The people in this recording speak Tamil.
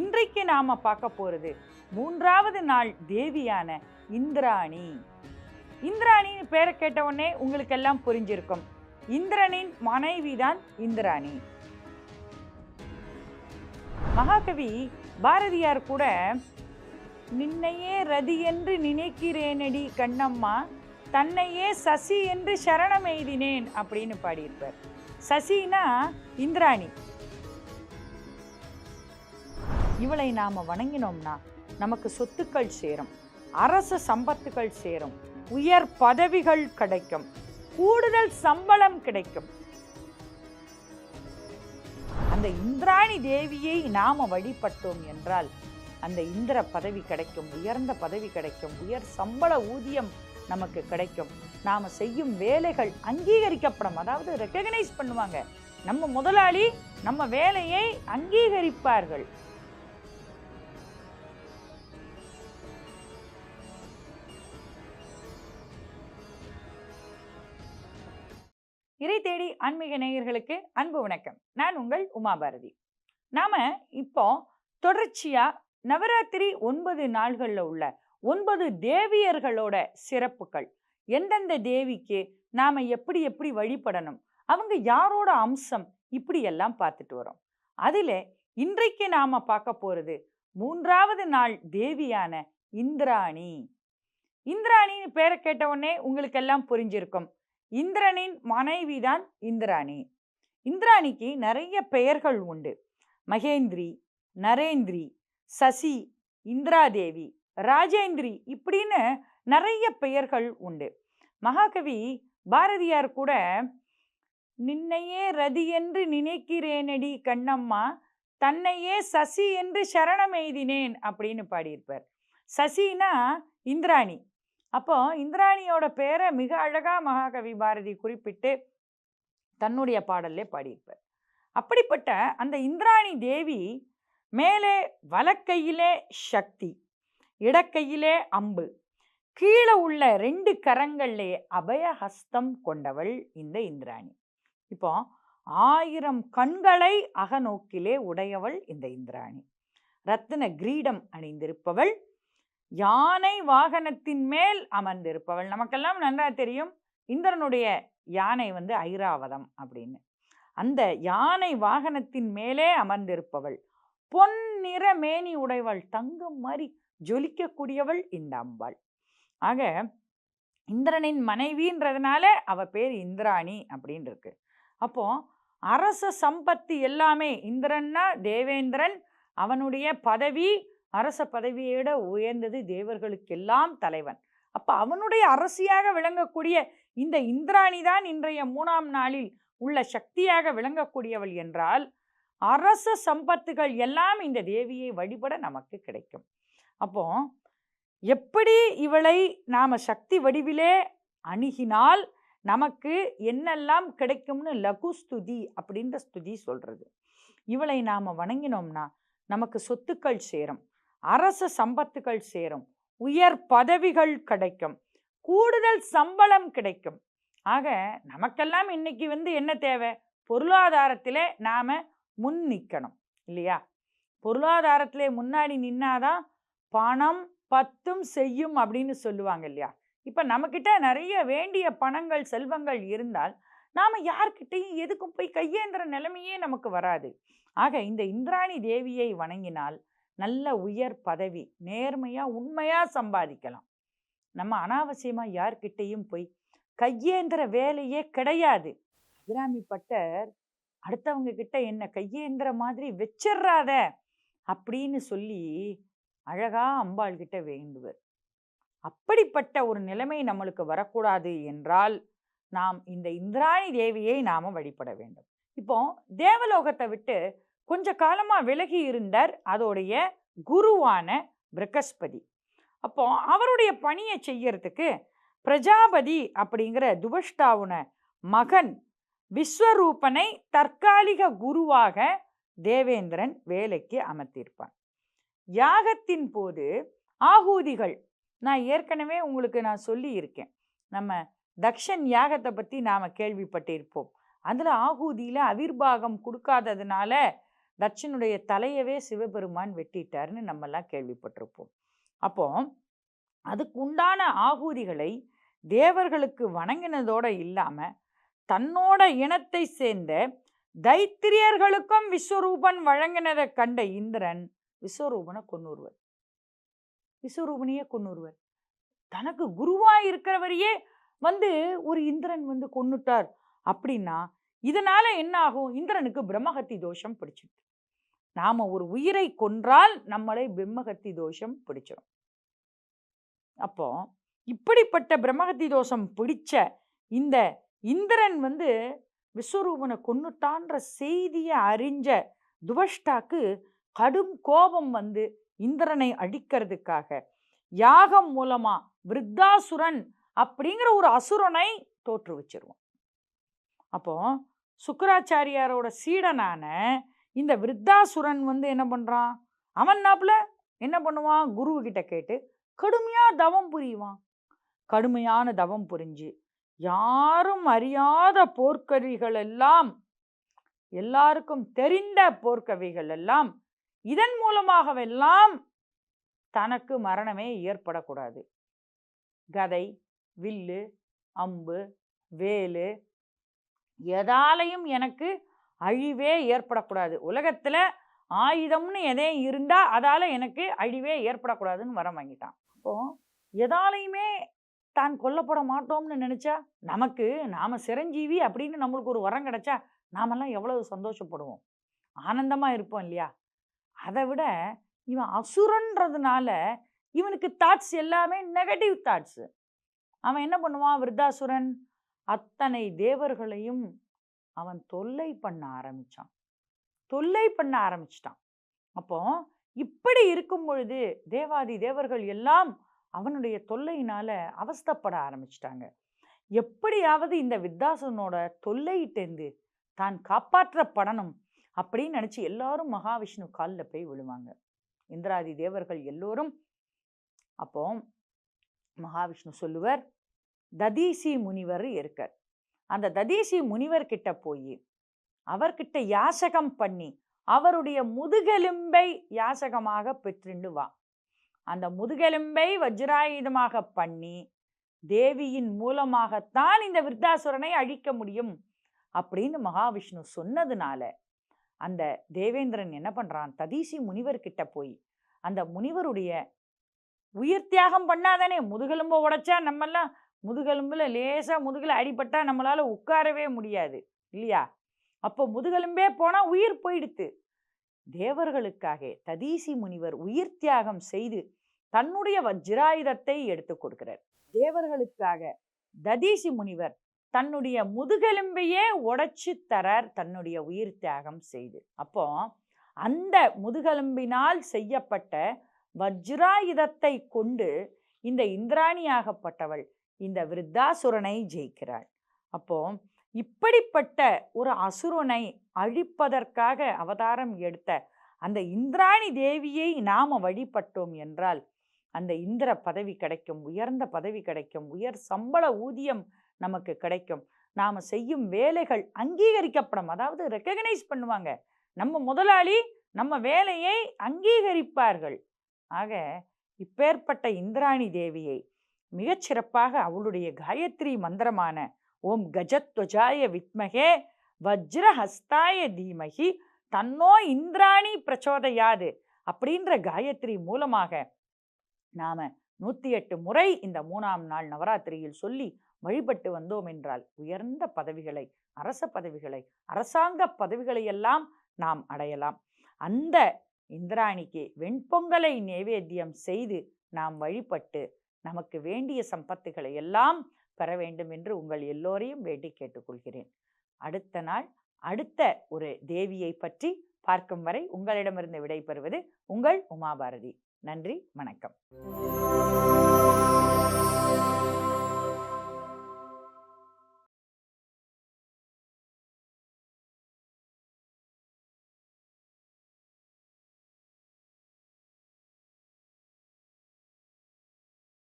இன்றைக்கு நாம பார்க்க போறது மூன்றாவது நாள் தேவியான இந்திராணி. இந்திராணின்னு பேரை கேட்ட உடனே உங்களுக்கு எல்லாம் புரிஞ்சிருக்கும். இந்திரனின் மனைவி தான் இந்திராணி. மகாகவி பாரதியார் கூட நின்னையே ரதி என்று நினைக்கிறேனடி கண்ணம்மா தன்னையே சசி என்று சரணம் எய்தினேன் அப்படின்னு பாடியிருப்பார். சசினா இந்திராணி. இவளை நாம வணங்கினோம்னா நமக்கு சொத்துக்கள் சேரும் அரசு சம்பத்துகள் சேரும் உயர் பதவிகள் கிடைக்கும் கூடுதல் சம்பளம் கிடைக்கும். அந்த இந்திராணி தேவியை நாம வழிபட்டோம் என்றால் அந்த இந்திர பதவி கிடைக்கும் உயர்ந்த பதவி கிடைக்கும் உயர் சம்பள ஊதியம் நமக்கு கிடைக்கும். நாம செய்யும் வேலைகள் அங்கீகரிக்கப்படும். அதாவது ரெக்கக்னைஸ் பண்ணுவாங்க. நம்ம முதலாளி நம்ம வேலையை அங்கீகரிப்பார்கள். இறை தேடி ஆன்மீக நேயர்களுக்கு அன்பு வணக்கம். நான் உங்கள் உமாபாரதி. நாம் இப்போ தொடர்ச்சியாக நவராத்திரி ஒன்பது நாள்களில் உள்ள ஒன்பது தேவியர்களோட சிறப்புகள். எந்தெந்த தேவிக்கு நாம் எப்படி எப்படி வழிபடணும்? அவங்க யாரோட அம்சம்? இப்படி எல்லாம் பார்த்துட்டு வரோம். அதில் இன்றைக்கு நாம் பார்க்க போகிறது மூன்றாவது நாள் தேவியான இந்திராணி. இந்திராணின்னு பேரை கேட்ட உடனே உங்களுக்கு புரிஞ்சிருக்கும். இந்திரனின் மனைவி தான் இந்திராணி. இந்திராணிக்கு நிறைய பெயர்கள் உண்டு. மகேந்திரி நரேந்திரி சசி இந்திராதேவி ராஜேந்திரி இப்படின்னு நிறைய பெயர்கள் உண்டு. மகாகவி பாரதியார் கூட நின்னையே ரதி என்று நினைக்கிறேனடி கண்ணம்மா தன்னையே சசி என்று சரணம் எய்தினேன் அப்படின்னு பாடியிருப்பார். சசினா இந்திராணி. அப்போ இந்திராணியோட பேரை மிக அழகா மகாகவி பாரதி குறிப்பிட்டு தன்னுடைய பாடல்லே பாடியிருப்பார். அப்படிப்பட்ட அந்த இந்திராணி தேவி மேலே வலக்கையிலே சக்தி இடக்கையிலே அம்பு கீழே உள்ள ரெண்டு கரங்கள்லே அபயஹஸ்தம் கொண்டவள் இந்த இந்திராணி. இப்போ ஆயிரம் கண்களை அகநோக்கிலே உடையவள் இந்த இந்திராணி. ரத்தின கிரீடம் அணிந்திருப்பவள் யானை வாகனத்தின் மேல் அமர்ந்திருப்பவள். நமக்கெல்லாம் நன்றா தெரியும் இந்திரனுடைய யானை வந்து ஐராவதம் அப்படின்னு. அந்த யானை வாகனத்தின் மேலே அமர்ந்திருப்பவள். பொன்னிற மேனி உடையவள். தங்கம் மாதிரி ஜொலிக்கக்கூடியவள் இந்த அம்பாள். ஆக இந்திரனின் மனைவின்றதுனால அவ பேர் இந்திராணி அப்படின்னு இருக்கு அப்போ அரச சம்பத்து எல்லாமே இந்திரன்னா தேவேந்திரன் அவனுடைய பதவி அரச பதவியோட உயர்ந்தது தேவர்களுக்கெல்லாம் தலைவன். அப்போ அவனுடைய அரசியாக விளங்கக்கூடிய இந்த இந்திராணி தான் இன்றைய மூணாம் நாளில் உள்ள சக்தியாக விளங்கக்கூடியவள் என்றால் அரச சம்பத்துகள் எல்லாம் இந்த தேவியை வழிபட நமக்கு கிடைக்கும். அப்போ எப்படி இவளை நாம் சக்தி வடிவிலே அணுகினால் நமக்கு என்னெல்லாம் கிடைக்கும்னு லகு ஸ்துதி அப்படின்ற ஸ்துதி சொல்கிறது இவளை நாம் வணங்கினோம்னா நமக்கு சொத்துக்கள் சேரும். அரச சம்பத்துகள் சேரும். உயர் பதவிகள் கிடைக்கும். கூடுதல் சம்பளம் கிடைக்கும். ஆக நமக்கெல்லாம் இன்னைக்கு வந்து என்ன தேவை? பொருளாதாரத்தில் நாம் முன் நிற்கணும் இல்லையா? பொருளாதாரத்திலே முன்னாடி நின்னாதான் பணம் பத்தும் செய்யும் அப்படின்னு சொல்லுவாங்க இல்லையா? இப்போ நம்மக்கிட்ட நிறைய வேண்டிய பணங்கள் செல்வங்கள் இருந்தால் நாம் யார்கிட்டையும் எதுக்கும் போய் கையேந்திர நிலைமையே நமக்கு வராது. ஆக இந்த இந்திராணி தேவியை வணங்கினால் நல்ல உயர் பதவி நேர்மையாக உண்மையாக சம்பாதிக்கலாம். நம்ம அனாவசியமாக யார்கிட்டையும் போய் கையேந்திர வேலையே கிடையாது. அபிராமி பட்டர் அடுத்தவங்க கிட்ட என்ன கையேந்திர மாதிரி வச்சிடறாத அப்படின்னு சொல்லி அழகா அம்பாள் கிட்ட வேண்டுவர். அப்படிப்பட்ட ஒரு நிலைமை நம்மளுக்கு வரக்கூடாது என்றால் நாம் இந்த இந்திராணி தேவியை நாம் வழிபட வேண்டும். இப்போ தேவலோகத்தை விட்டு கொஞ்ச காலமாக விலகி இருந்தார் அதோடைய குருவான பிரகஸ்பதி. அப்போ அவருடைய பணியை செய்யறதுக்கு பிரஜாபதி அப்படிங்கிற துபஷ்டாவுன மகன் விஸ்வரூபனை தற்காலிக குருவாக தேவேந்திரன் வேலைக்கு அமர்த்தியிருப்பான். யாகத்தின் போது ஆகூதிகள் நான் ஏற்கனவே உங்களுக்கு நான் சொல்லி இருக்கேன் நம்ம தக்ஷன் யாகத்தை பற்றி நாம் கேள்விப்பட்டிருப்போம். அதில் ஆகூதியில் அவிர்வாகம் கொடுக்காததுனால தட்சனுடைய தலையவே சிவபெருமான் வெட்டிட்டாருன்னு நம்மெல்லாம் கேள்விப்பட்டிருப்போம். அப்போ அதுக்கு உண்டான ஆகூதிகளை தேவர்களுக்கு வணங்கினதோடு இல்லாமல் தன்னோட இனத்தை சேர்ந்த தைத்திரியர்களுக்கும் விஸ்வரூபன் வழங்கினதை கண்ட இந்திரன் விஸ்வரூபனை கொன்னுருவர். விஸ்வரூபனையே கொன்னுருவர். தனக்கு குருவாக இருக்கிறவரையே வந்து ஒரு இந்திரன் வந்து கொன்னுட்டார் அப்படின்னா இதனால என்ன ஆகும்? இந்திரனுக்கு பிரம்மஹத்தி தோஷம் பிடிச்சிட்டு. நாம் ஒரு உயிரை கொன்றால் நம்மளை பிரம்மகத்தி தோஷம் பிடிச்சிடும் அப்போ இப்படிப்பட்ட பிரம்மகத்தி தோஷம் பிடிச்ச இந்த இந்திரன் வந்து விஸ்வரூபனை கொன்னுட்டான்ற செய்தியை அறிஞ்ச துவஷ்டாக்கு கடும் கோபம் வந்து இந்திரனை அடிக்கிறதுக்காக யாகம் மூலமா விருத்தாசுரன் அப்படிங்கிற ஒரு அசுரனை தோற்று வச்சிருவோம் அப்போ சுக்கராச்சாரியாரோட சீடனான இந்த விருத்தாசுரன் வந்து என்ன பண்ணுறான் அவன் நாப்பில் என்ன பண்ணுவான்? குரு கேட்டு கடுமையாக தவம் புரியுவான் கடுமையான தவம் புரிஞ்சு யாரும் அறியாத போர்க்கவிகள் எல்லாம் எல்லாருக்கும் தெரிந்த போர்க்கவிகள் எல்லாம் இதன் மூலமாகவெல்லாம் தனக்கு மரணமே ஏற்படக்கூடாது. கதை வில்லு அம்பு வேலு எதாலையும் எனக்கு அழிவே ஏற்படக்கூடாது. உலகத்தில் ஆயுதம்னு எதையும் இருந்தால் அதால் எனக்கு அழிவே ஏற்படக்கூடாதுன்னு வரம் வாங்கிட்டான். அப்போ எதாலையுமே தான் கொல்லப்பட மாட்டோம்னு நினச்சா நமக்கு நாம் சிரஞ்சீவி அப்படின்னு நம்மளுக்கு ஒரு வரம் கிடைச்சா நாமெல்லாம் எவ்வளவு சந்தோஷப்படுவோம். ஆனந்தமாக இருப்போம் இல்லையா? அதை விட இவன் அசுரன்றதுனால இவனுக்கு தாட்ஸ் எல்லாமே நெகட்டிவ் தாட்ஸு அவன் என்ன பண்ணுவான்? விருத்தாசுரன் அத்தனை தேவர்களையும் அவன் தொல்லை பண்ண ஆரம்பித்தான் தொல்லை பண்ண ஆரம்பிச்சிட்டான். அப்போ இப்படி இருக்கும் பொழுது தேவாதி தேவர்கள் எல்லாம் அவனுடைய தொல்லையினால அவஸ்தைப்பட ஆரம்பிச்சிட்டாங்க. எப்படியாவது இந்த வித்தாசனோட தொல்லையிட்டேந்து தான் காப்பாற்றப்படணும் அப்படின்னு நினச்சி எல்லாரும் மகாவிஷ்ணு காலில் போய் விழுவாங்க. இந்திராதி தேவர்கள் எல்லோரும் அப்போ மகாவிஷ்ணு சொல்லுவர் ததீசி முனிவர் இருக்கார் அந்த ததீசி முனிவர் கிட்ட போய் அவர்கிட்ட யாசகம் பண்ணி அவருடைய முதுகெலும்பை யாசகமாக பெற்றுண்டு வா அந்த முதுகெலும்பை வஜ்ராயுதமாக பண்ணி தேவியின் மூலமாகத்தான் இந்த விருத்தாசுரனை அழிக்க முடியும் அப்படின்னு மகாவிஷ்ணு சொன்னதுனால அந்த தேவேந்திரன் என்ன பண்ணுறான் ததீசி முனிவர்கிட்ட போய் அந்த முனிவருடைய உயிர் தியாகம் பண்ணாதானே? முதுகெலும்பை உடைச்சா நம்மெல்லாம் முதுகெலும்பில் லேசாக முதுகில் அடிபட்டால் நம்மளால் உட்காரவே முடியாது இல்லையா? அப்போ முதுகெலும்பே போனால் உயிர் போயிடுத்து. தேவர்களுக்காக ததீசி முனிவர் உயிர் தியாகம் செய்து தன்னுடைய வஜ்ராயுதத்தை எடுத்து கொடுக்கிறார். தேவர்களுக்காக ததீசி முனிவர் தன்னுடைய முதுகெலும்பையே உடைச்சு தரார் தன்னுடைய உயிர் தியாகம் செய்து. அப்போ அந்த முதுகெலும்பினால் செய்யப்பட்ட வஜ்ராயுதத்தை கொண்டு இந்த இந்திராணியாகப்பட்டவள் இந்த விருத்தாசுரனை ஜெயிக்கிறாள். அப்போ இப்படிப்பட்ட ஒரு அசுரனை அழிப்பதற்காக அவதாரம் எடுத்த அந்த இந்திராணி தேவியை நாம் வழிபட்டோம் என்றால் அந்த இந்திர பதவி கிடைக்கும் உயர்ந்த பதவி கிடைக்கும் உயர் சம்பள ஊதியம் நமக்கு கிடைக்கும். நாம் செய்யும் வேலைகள் அங்கீகரிக்கப்படும். அதாவது ரெக்கக்னைஸ் பண்ணுவாங்க. நம்ம முதலாளி நம்ம வேலையை அங்கீகரிப்பார்கள். ஆக இப்பேற்பட்ட இந்திராணி தேவியை மிகச்சிறப்பாக அவளுடைய காயத்ரி மந்திரமான ஓம் கஜத்வஜாய வித்மகே வஜ்ரஹஸ்தாய தீமகி தன்னோ இந்திராணி பிரச்சோதையாது அப்படின்ற காயத்ரி மூலமாக நாம நூற்றி எட்டு முறை இந்த மூணாம் நாள் நவராத்திரியில் சொல்லி வழிபட்டு வந்தோம் என்றால் உயர்ந்த பதவிகளை அரச பதவிகளை அரசாங்க பதவிகளை எல்லாம் நாம் அடையலாம். அந்த இந்திராணிக்கு வெண்பொங்கலை நைவேத்தியம் செய்து நாம் வழிபட்டு நமக்கு வேண்டிய சம்பத்துகளை எல்லாம் பெற வேண்டும் என்று உங்கள் எல்லோரையும் வேண்டி கேட்டுக்கொள்கிறேன். அடுத்த நாள் அடுத்த ஒரு தேவியை பற்றி பார்க்கும் வரை உங்களிடமிருந்து விடைபெறுவது உங்கள் உமாபாரதி. நன்றி வணக்கம்.